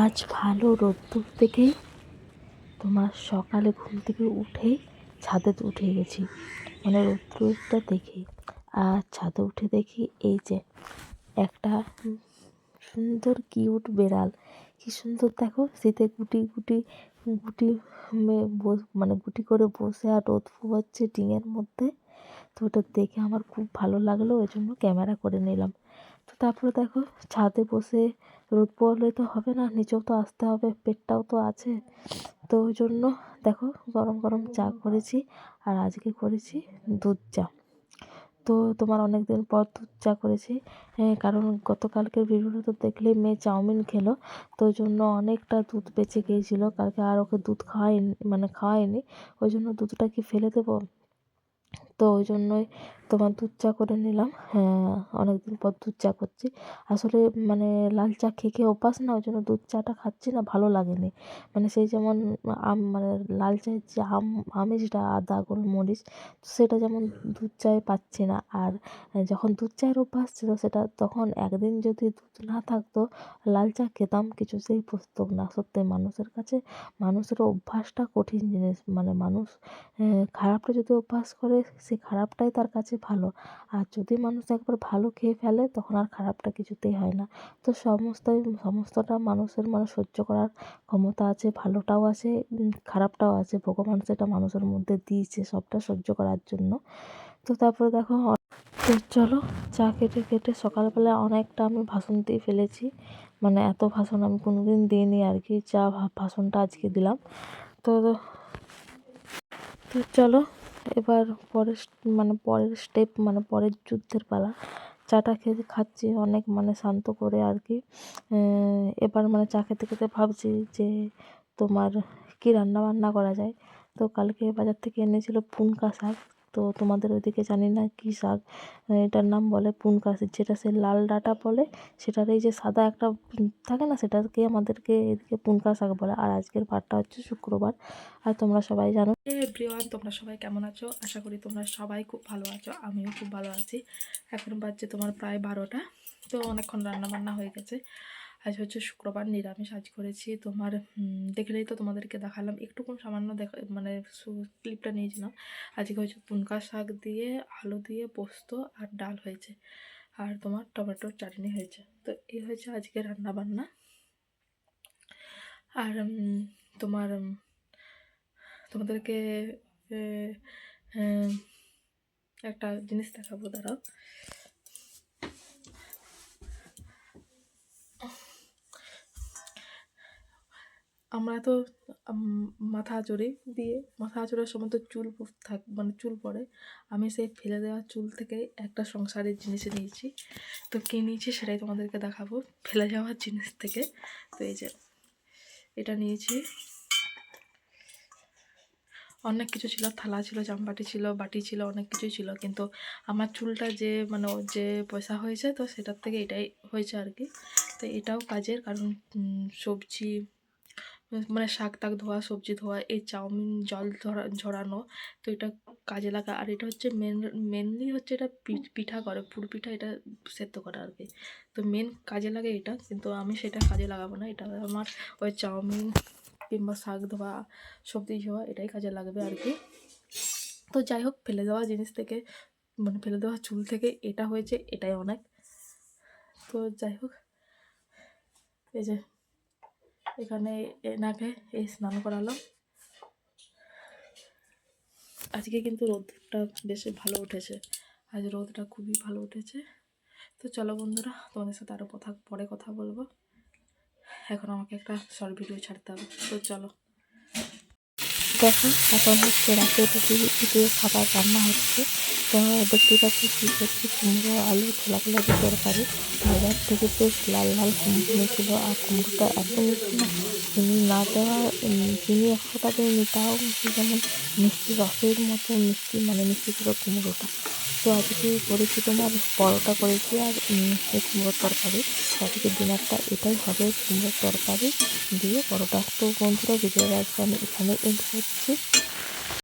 আজ ভালো রোদ্দুর দেখেই তোমার সকালে ঘুম থেকে উঠেই ছাদে উঠে গেছি। মানে রোদ্দুরটা দেখে। আর ছাদে উঠে দেখি এই যে একটা সুন্দর কিউট বেড়াল। কি সুন্দর দেখো, শীতে গুটি গুটি গুটি মানে গুটি করে বসে আর রোদ পোয়াচ্ছে টিনের মধ্যে। তো ওটা দেখে আমার খুব ভালো লাগল, ওই জন্য ক্যামেরা করে নিলাম। তো তারপরে দেখো, ছাদে বসে রোদ পোয়ালে তো হবে না, নিচেও তো আসতে হবে, পেটটাও তো আছে। তো ওই জন্য দেখো গরম গরম চা করেছি আর আজকে করেছি দুধ চা। তো তোমার অনেক দিন পর দুধ চা করেছি কারণ গতকালকের ভিডিওটা তো দেখলে মেয়ে চাউমিন খেলো, তো ওই জন্য অনেকটা দুধ বেঁচে গিয়েছিল, কালকে আর ওকে দুধ খাওয়াইনি মানে খাওয়াইনি, ওই জন্য দুধটা কি ফেলে দেবো? তো ওই জন্যই তোমার দুধ চা করে নিলাম। হ্যাঁ অনেক দিন পর দুধ চা করছি। আসলে মানে লাল চা খেয়ে খেয়ে অভ্যাস না, ওই জন্য দুধ চাটা খাচ্ছি না, ভালো লাগেনি। মানে সেই যেমন আম মানে লাল চায়ের যে আম আমেজটা আদা, গোলমরিচ সেটা যেমন দুধ চায়ে পাচ্ছি না। আর যখন দুধ চায়ের অভ্যাস ছিল, সেটা তখন একদিন যদি দুধ না থাকতো, লাল চা খেতাম কিছুতেই পুষতো না। সত্যি, মানুষের কাছে মানুষের অভ্যাসটা কঠিন জিনিস। মানে মানুষ খারাপটা যদি অভ্যাস করে, সে খারাপটাই তার কাছে ভালো। আর যদি মানুষ একবার ভালো খেয়ে ফেলে, তখন আর খারাপটা কিছুতেই হয় না। তো সমস্তই, সমস্তটা মানুষের মানে সহ্য করার ক্ষমতা আছে, ভালোটাও আছে খারাপটাও আছে। ভগবান সেটা মানুষের মধ্যে দিয়েছে সবটা সহ্য করার জন্য। তো তারপরে দেখো তো চলো, চা কেটে কেটে সকালবেলা অনেকটা আমি ভাষণ দিয়ে ফেলেছি। মানে এত ভাষণ আমি কোনোদিন দিইনি আর কি চা ভাষণটা আজকে দিলাম। তো তো চলো এবার পরের মানে পরের স্টেপ মানে পরের যুদ্ধের পালা। চাটা খেতে খাচ্ছি, অনেক মানে শান্ত করে আর কি। এবার মানে চা খেতে খেতে ভাবছি যে তোমার কী রান্না বান্না করা যায়? তো কালকে বাজার থেকে এনেছিল পুনকা শাক। তো তোমাদের ওইদিকে জানি না কী শাক এটার নাম বলে পুনকা যেটা সে লাল ডাঁটা বলে, সেটার এই যে সাদা একটা থাকে না সেটাকে আমাদেরকে এদিকে পুনকা শাক বলে। আর আজকের বারটা হচ্ছে শুক্রবার। আর তোমরা সবাই জানো এভরিওয়ান তোমরা সবাই কেমন আছো? আশা করি তোমরা সবাই খুব ভালো আছো, আমিও খুব ভালো আছি। এখন বাজছে তোমার প্রায় বারোটা, তো অনেকক্ষণ রান্না বান্না হয়ে গেছে। আজ হচ্ছে শুক্রবার নিরামিষ, আজ করেছি তোমার দেখলেই তো তোমাদেরকে দেখালাম। একটুকুন সামান্য দেখা মানে ক্লিপটা নিয়েছিলাম। আজকে হচ্ছে পুনকা শাক দিয়ে, আলু দিয়ে, পোস্ত আর ডাল হয়েছে। আর তোমার টমেটোর চাটনি হয়েছে। তো এই হয়েছে আজকে রান্না বান্না আর তোমার তোমাদেরকে একটা জিনিস দেখাবো, দাঁড়াও। আমরা তো মাথা আঁচড়ে দিয়ে, মাথা আঁচড়ার সময় তো চুল থাক মানে চুল পড়ে। আমি সেই ফেলে দেওয়া চুল থেকে একটা সংসারের জিনিস নিয়েছি। তো কী নিয়েছি সেটাই তোমাদেরকে দেখাবো। ফেলে যাওয়ার জিনিস থেকে। তো এই যে, এটা নিয়েছি। অনেক কিছু ছিল, থালা ছিল জামবাটি ছিল, বাটি ছিল, অনেক কিছুই ছিল। কিন্তু আমার চুলটা যে মানে যে পয়সা হয়েছে, তো সেটার থেকে এটাই হয়েছে আর কি। তো এটাও কাজের কারণ সবজি মানে শাক টাক ধোয়া, সবজি ধোয়া, এই চাউমিন জল ধরা, ঝরানো, তো এটা কাজে লাগা। আর এটা হচ্ছে মেন মেনলি হচ্ছে এটা পিঠা করে, পুর পিঠা এটা সেদ্ধ করে আর কি। তো মেন কাজে লাগে এটা, কিন্তু আমি সেটা কাজে লাগাবো না। এটা আমার ওই চাউমিন কিংবা শাক ধোয়া, সবজি ধোয়া, এটাই কাজে লাগবে আর কি। তো যাই হোক, ফেলে দেওয়া জিনিস থেকে মানে ফেলে দেওয়া চুল থেকে এটা হয়েছে, এটাই অনেক। তো যাই হোক, এই যে এখানে এনাকে এই স্নান করালাম। আজকে কিন্তু রোদটা বেশ ভালো উঠেছে। আজ রোদটা খুবই ভালো উঠেছে। তো চলো বন্ধুরা, তোমাদের সাথে আরও কথা, পরে কথা বলব। এখন আমাকে একটা শর্ট ভিডিও ছাড়তে হবে। তো চলো। দেখো, এখন হচ্ছে রাতে রুটি খাবার রান্না হচ্ছে। তো দেখতে পাচ্ছি কী করছি কুমড়ো, আলু খোলা খোলা দিয়ে তরকারি, বাজার থেকে বেশ লাল লাল কুমড়ো নিয়েছিল আর কুমড়োটা এত মিষ্টি না চিনি না দেওয়া চিনি একশোটা দিয়ে তাও যেমন মিষ্টি রসের মতো মিষ্টি মানে মিষ্টি ছিল কুমড়োটা। তো আজকে করেছি তোমার পরোটা করেছি আর কুমড়োর তরকারি। আজকে ডিনারটা এটাই হবে, কুমড়োর তরকারি দিয়ে পরোটা। তো বন্ধুরা ভিডিওটা আজকে আমি এখানে এন্ড করছি।